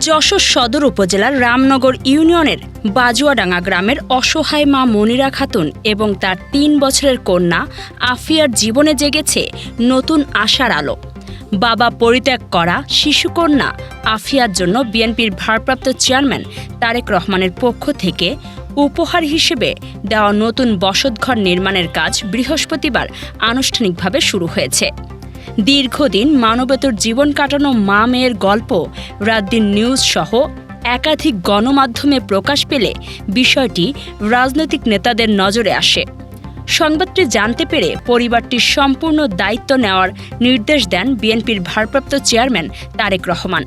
যশোর সদর উপজেলার রামনগর ইউনিয়নের বাজুয়াডাঙ্গা গ্রামের অসহায় মা মনিরা খাতুন এবং তার তিন বছরের কন্যা আফিয়ার জীবনে জেগেছে নতুন আশার আলো। বাবা পরিত্যাগ করা শিশুকন্যা আফিয়ার জন্য বিএনপির ভারপ্রাপ্ত চেয়ারম্যান তারেক রহমানের পক্ষ থেকে উপহার হিসেবে দেওয়া নতুন বসতঘর নির্মাণের কাজ বৃহস্পতিবার আনুষ্ঠানিকভাবে শুরু হয়েছে। দীর্ঘদিন মানবেতর জীবন কাটানো মা মেয়ের গল্প, রাতদিন নিউজ সহ একাধিক গণমাধ্যমে প্রকাশ পেলে বিষয়টি রাজনৈতিক নেতাদের নজরে আসে। সংবাদটি জানতে পেরে পরিবারটির সম্পূর্ণ দায়িত্ব নেওয়ার নির্দেশ দেন বিএনপির ভারপ্রাপ্ত চেয়ারম্যান তারেক রহমান।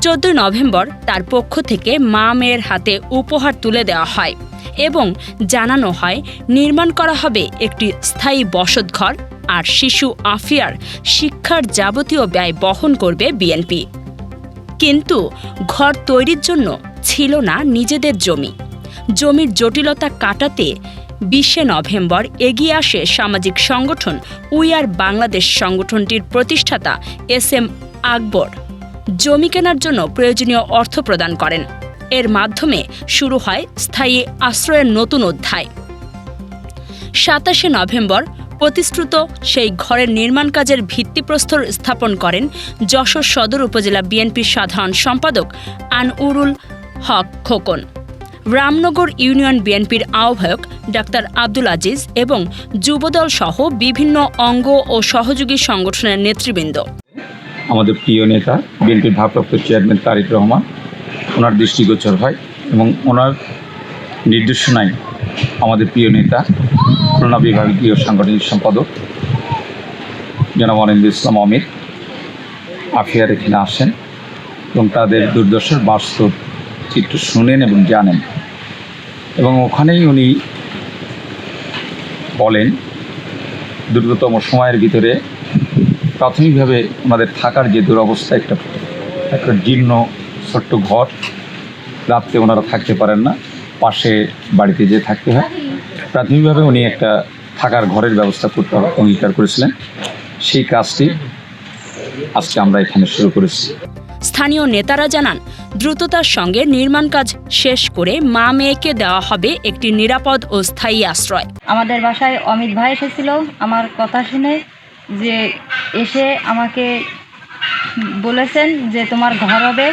চোদ্দই নভেম্বর তার পক্ষ থেকে মা মেয়ের হাতে উপহার তুলে দেওয়া হয় এবং জানানো হয়, নির্মাণ করা হবে একটি স্থায়ী বসতঘর। আর শিশু আফিয়ার শিক্ষার যাবতীয় ব্যয় বহন করবে বিএনপি। কিন্তু ঘর তৈরির জন্য ছিল না নিজেদের জমি। জমির জটিলতা কাটাতে বিশে নভেম্বর এগিয়ে আসে সামাজিক সংগঠন উইয়ার বাংলাদেশ সংগঠনটির প্রতিষ্ঠাতা এস এম আকবর। জমি কেনার জন্য প্রয়োজনীয় অর্থ প্রদান করেন। এর মাধ্যমে শুরু হয় স্থায়ী আশ্রয়ের নতুন অধ্যায়। সাতাশে নভেম্বর প্রতিশ্রুত সেই ঘরের নির্মাণ কাজের ভিত্তিপ্রস্তর স্থাপন করেন যশোর সদর উপজেলা বিএনপির সাধারণ সম্পাদক আনউরুল হক খোকন। রামনগর ইউনিয়ন বিএনপির আহ্বায়ক ডাক্তার আব্দুল আজিজ এবং যুবদল সহ বিভিন্ন অঙ্গ ও সহযোগী সংগঠনের নেতৃবৃন্দ। আমাদের প্রিয় নেতা, বিএনপির ভারপ্রাপ্ত চেয়ারম্যান তারেক রহমান, ওনার দৃষ্টিগোচর হয় এবং ওনার নির্দেশনায় আমাদের প্রিয় নেতা, খুলনা বিভাগের বিভাগীয় সাংগঠনিক সম্পাদক, জনাব অনিন্দ ইসলাম অমির আফিয়ার এখানে আসেন এবং তাদের দুর্দশার বাস্তব চিত্র শুনেন এবং জানেন। এবং ওখানেই উনি বলেন দ্রুততম সময়ের ভিতরে প্রাথমিকভাবে ওনাদের থাকার যে দুরবস্থা, একটা একটা জীর্ণ, ছোট্ট ঘর, রাত্রে ওনারা থাকতে পারেন না। পাশে বাড়িতে যেয়ে থাকতে হয়। প্রাথমিকভাবে উনি একটা থাকার ঘরের ব্যবস্থা করতে অঙ্গীকার করেছিলেন। সেই কাজটি আজকে আমরা এখানে শুরু করেছি। স্থানীয় নেতারা জানান দ্রুততার সঙ্গে নির্মাণ কাজ শেষ করে মা মেয়েকে দেওয়া হবে একটি নিরাপদ ও স্থায়ী আশ্রয়। আমাদের বাসায় অমিত ভাই এসেছিল আমার কথা শুনে যে এসে আমাকে বলেছেন যে তোমার ঘর হবে।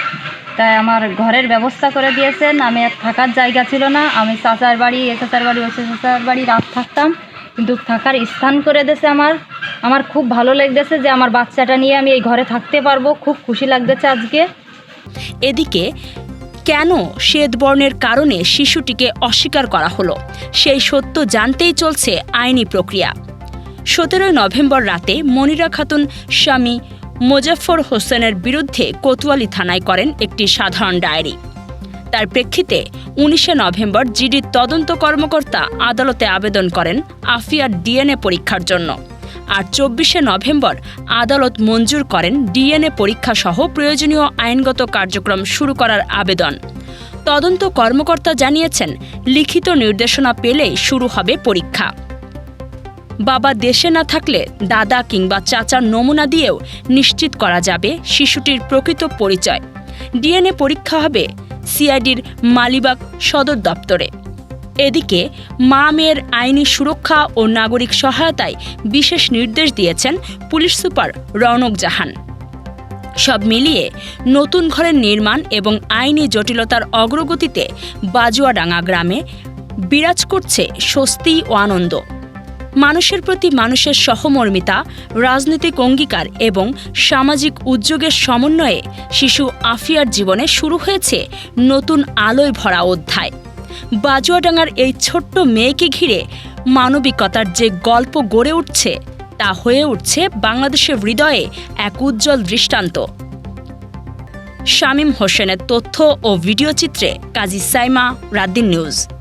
তাই আমার ঘরের ব্যবস্থা করে দিয়েছেন। আমি আর থাকার জায়গা ছিল না। আমি চাচার বাড়ি, এ চাচার বাড়ি, ও চাচার বাড়ি রাত থাকতাম। কিন্তু থাকার স্থান করে দিয়েছে আমার। আমার খুব ভালো লাগতেছে যে আমার বাচ্চাটা নিয়ে আমি এই ঘরে থাকতে পারব। খুব খুশি লাগতেছে আজকে। এদিকে কেন শ্বেতবর্ণের কারণে শিশুটিকে অস্বীকার করা হলো, সেই সত্য জানতেই চলছে আইনি প্রক্রিয়া। সতেরোই নভেম্বর রাতে মনিরা খাতুন স্বামী মোজাফর হোসেনের বিরুদ্ধে কোতোয়ালি থানায় করেন একটি সাধারণ ডায়েরি। তার প্রেক্ষিতে উনিশে নভেম্বর জিডির তদন্ত কর্মকর্তা আদালতে আবেদন করেন আফিয়ার ডিএনএ পরীক্ষার জন্য। আর চব্বিশে নভেম্বর আদালত মঞ্জুর করেন ডিএনএ পরীক্ষা সহ প্রয়োজনীয় আইনগত কার্যক্রম শুরু করার আবেদন। তদন্ত কর্মকর্তা জানিয়েছেন, লিখিত নির্দেশনা পেলেই শুরু হবে পরীক্ষা। বাবা দেশে না থাকলে দাদা কিংবা চাচার নমুনা দিয়েও নিশ্চিত করা যাবে শিশুটির প্রকৃত পরিচয়। ডিএনএ পরীক্ষা হবে সিআইডির মালিবাগ সদর দপ্তরে। এদিকে মা মেয়ের আইনি সুরক্ষা ও নাগরিক সহায়তায় বিশেষ নির্দেশ দিয়েছেন পুলিশ সুপার রৌনক জাহান। সব মিলিয়ে নতুন ঘরের নির্মাণ এবং আইনি জটিলতার অগ্রগতিতে বাজুয়াডাঙ্গা গ্রামে বিরাজ করছে স্বস্তি ও আনন্দ। মানুষের প্রতি মানুষের সহমর্মিতা, রাজনৈতিক অঙ্গীকার এবং সামাজিক উদ্যোগের সমন্বয়ে শিশু আফিয়ার জীবনে শুরু হয়েছে নতুন আলোয় ভরা অধ্যায়। বাজুয়াডাঙ্গার এই ছোট্ট মেয়েকে ঘিরে মানবিকতার যে গল্প গড়ে উঠছে, তা হয়ে উঠছে বাংলাদেশের হৃদয়ে এক উজ্জ্বল দৃষ্টান্ত। শামীম হোসেনের তথ্য ও ভিডিও চিত্রে কাজী সাইমা রাদ্দিন নিউজ।